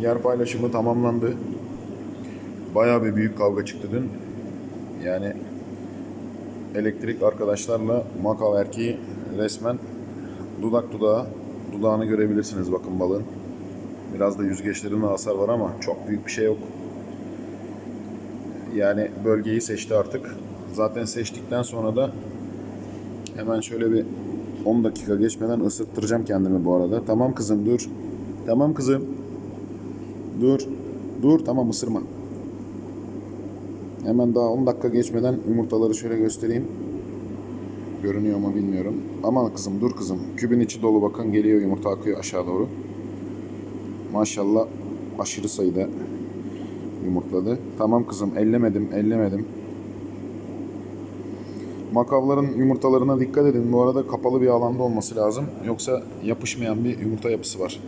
yer paylaşımı tamamlandı. Bayağı bir büyük kavga çıktı dün. Yani elektrik arkadaşlarla makav erkeği resmen dudak dudağa dudağını görebilirsiniz bakın balığın. Biraz da yüzgeçlerinde hasar var ama çok büyük bir şey yok. Yani bölgeyi seçti artık. Zaten seçtikten sonra da hemen şöyle bir 10 dakika geçmeden ısıttıracağım kendimi bu arada. Tamam kızım dur. Tamam kızım. Dur. Dur tamam ısırma. Hemen daha 10 dakika geçmeden yumurtaları şöyle göstereyim. Görünüyor mu bilmiyorum. Aman kızım dur kızım. Kübün içi dolu bakın geliyor yumurta akıyor aşağı doğru. Maşallah aşırı sayıda yumurtladı. Tamam kızım ellemedim ellemedim. Makavların yumurtalarına dikkat edin. Bu arada kapalı bir alanda olması lazım. Yoksa yapışmayan bir yumurta yapısı var.